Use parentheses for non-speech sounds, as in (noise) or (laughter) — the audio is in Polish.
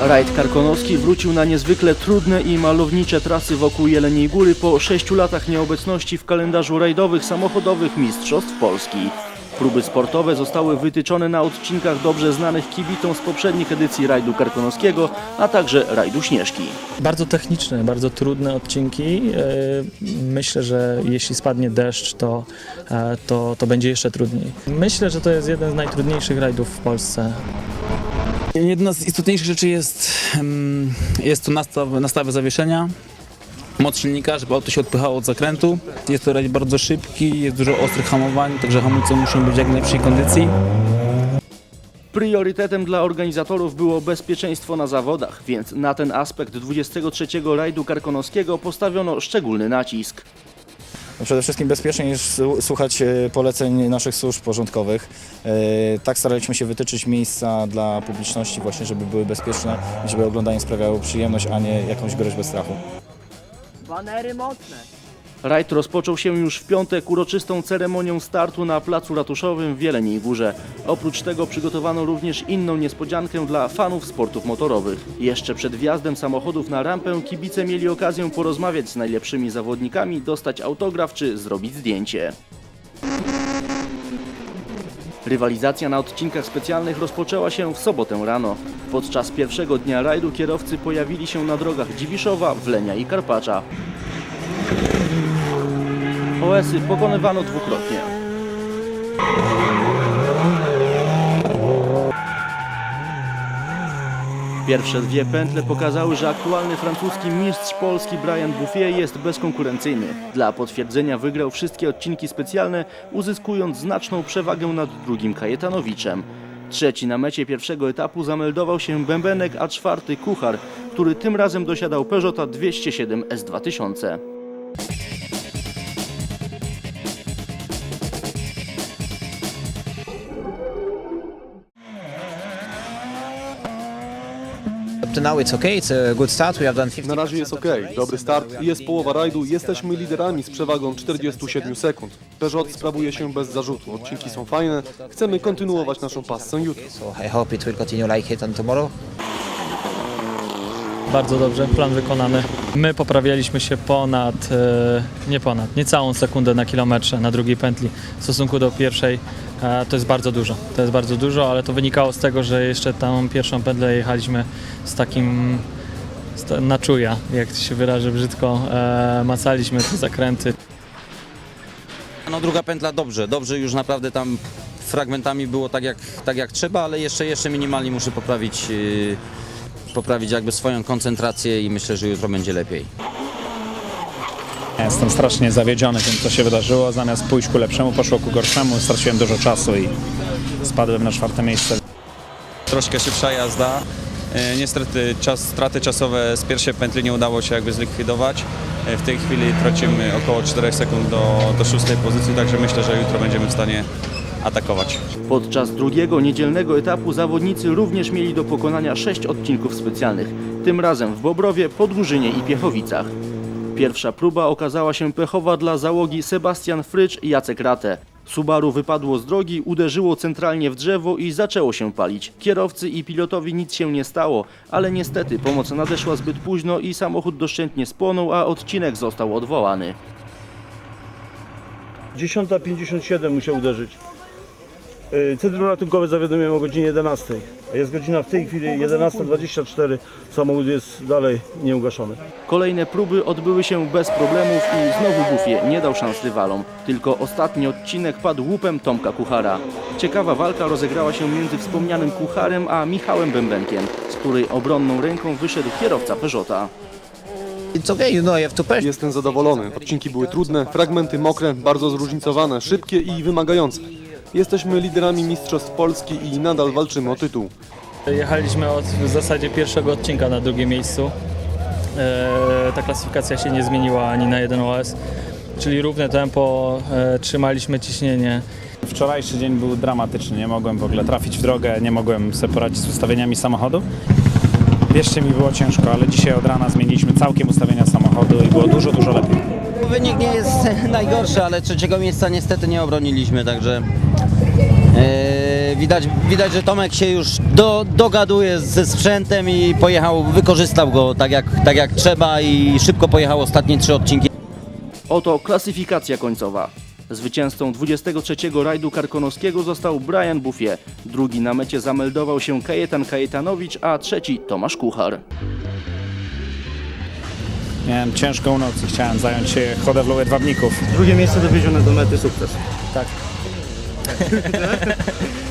Rajd Karkonoski wrócił na niezwykle trudne i malownicze trasy wokół Jeleniej Góry po sześciu latach nieobecności w kalendarzu rajdowych samochodowych Mistrzostw Polski. Próby sportowe zostały wytyczone na odcinkach dobrze znanych kibitom z poprzednich edycji rajdu karkonoskiego, a także rajdu Śnieżki. Bardzo techniczne, bardzo trudne odcinki. E, Myślę, że jeśli spadnie deszcz, to, e, to, to będzie jeszcze trudniej. Myślę, że to jest jeden z najtrudniejszych rajdów w Polsce. Jedna z istotniejszych rzeczy jest, jest to nastaw, zawieszenia. Moc silnika, żeby auto się odpychało od zakrętu. Jest to rajd bardzo szybki, jest dużo ostrych hamowań, także hamulce muszą być w jak najlepszej kondycji. Priorytetem dla organizatorów było bezpieczeństwo na zawodach, więc na ten aspekt 23 rajdu karkonoskiego postawiono szczególny nacisk. No Przede wszystkim bezpiecznie niż słuchać e, poleceń naszych służb porządkowych. E, Tak staraliśmy się wytyczyć miejsca dla publiczności właśnie, żeby były bezpieczne i żeby oglądanie sprawiało przyjemność, a nie jakąś groźbę strachu. Rajd rozpoczął się już w piątek uroczystą ceremonią startu na placu ratuszowym w Jeleniej Górze. Oprócz tego przygotowano również inną niespodziankę dla fanów sportów motorowych. Jeszcze przed wjazdem samochodów na rampę kibice mieli okazję porozmawiać z najlepszymi zawodnikami, dostać autograf czy zrobić zdjęcie. Rywalizacja na odcinkach specjalnych rozpoczęła się w sobotę rano. Podczas pierwszego dnia rajdu kierowcy pojawili się na drogach Dziwiszowa, Wlenia i Karpacza. OS-y pokonywano dwukrotnie. Pierwsze dwie pętle pokazały, że aktualny francuski mistrz Polski Brian Bouffier jest bezkonkurencyjny. Dla potwierdzenia wygrał wszystkie odcinki specjalne, uzyskując znaczną przewagę nad drugim Kajetanowiczem. Trzeci na mecie pierwszego etapu zameldował się Bębenek, a czwarty Kuchar, który tym razem dosiadał Peugeota 207 S2000. Na razie jest ok, dobry start, jest połowa rajdu, jesteśmy liderami z przewagą 47 sekund. Peugeot sprawuje się bez zarzutu, odcinki są fajne, chcemy kontynuować naszą pasję jutro. So I hope it will continue like it on tomorrow. Bardzo dobrze, plan wykonany. My poprawialiśmy się ponad, e, nie ponad, niecałą sekundę na kilometrze na drugiej pętli w stosunku do pierwszej. To jest bardzo dużo, to jest bardzo dużo, ale to wynikało z tego, że jeszcze tą pierwszą pętlę jechaliśmy z takim na czuja, jak się wyrażę brzydko, e, macaliśmy te zakręty. No druga pętla dobrze, dobrze już naprawdę tam fragmentami było tak jak, tak jak trzeba, ale jeszcze, jeszcze minimalnie muszę poprawić, yy, poprawić jakby swoją koncentrację i myślę, że jutro będzie lepiej. Jestem strasznie zawiedziony tym, co się wydarzyło. Zamiast pójść ku lepszemu, poszło ku gorszemu. Straciłem dużo czasu i spadłem na czwarte miejsce. troszkę szybsza jazda. E, Niestety czas, straty czasowe z pierwszej pętli nie udało się jakby zlikwidować. E, W tej chwili tracimy około 4 sekund do, do szóstej pozycji, także myślę, że jutro będziemy w stanie atakować. Podczas drugiego niedzielnego etapu zawodnicy również mieli do pokonania sześć odcinków specjalnych, tym razem w Bobrowie, Podgórzynie i Piechowicach. Pierwsza próba okazała się pechowa dla załogi Sebastian Frycz i Jacek Ratę. Subaru wypadło z drogi, uderzyło centralnie w drzewo i zaczęło się palić. Kierowcy i pilotowi nic się nie stało, ale niestety pomoc nadeszła zbyt późno i samochód doszczętnie spłonął, a odcinek został odwołany. 10.57 musiał uderzyć. Yy, Centrum ratunkowe zawiadomiłem o godzinie 11. A Jest godzina w tej chwili 11.24. Samochód jest dalej nieugaszony. Kolejne próby odbyły się bez problemów i znowu Buffie nie dał szans rywalom. Tylko ostatni odcinek padł łupem Tomka Kuchara. Ciekawa walka rozegrała się między wspomnianym Kucharem a Michałem Bębenkiem, z której obronną ręką wyszedł kierowca Peugeota. Jestem zadowolony, odcinki były trudne, fragmenty mokre, bardzo zróżnicowane, szybkie i wymagające. Jesteśmy liderami Mistrzostw Polski i nadal walczymy o tytuł. Jechaliśmy od w zasadzie pierwszego odcinka na drugim miejscu. E, ta klasyfikacja się nie zmieniła ani na jeden OS, czyli równe tempo, e, trzymaliśmy ciśnienie. Wczorajszy dzień był dramatyczny. Nie mogłem w ogóle trafić w drogę, nie mogłem sobie poradzić z ustawieniami samochodu. Wierzcie mi, było ciężko, ale dzisiaj od rana zmieniliśmy całkiem ustawienia samochodu i było dużo, dużo lepiej. Wynik nie jest (laughs) najgorszy, ale trzeciego miejsca niestety nie obroniliśmy, także yy, Widać, widać, że Tomek się już do, dogaduje ze sprzętem i pojechał, wykorzystał go tak jak, tak jak trzeba i szybko pojechał ostatnie trzy odcinki. Oto klasyfikacja końcowa. Zwycięzcą 23 rajdu karkonoskiego został Brian Buffie. Drugi na mecie zameldował się Kajetan Kajetanowicz, a trzeci Tomasz Kuchar. Miałem ciężką noc i chciałem zająć się hodowlą jedwabników. Drugie miejsce dowiezione do mety, sukces. Tak. (laughs)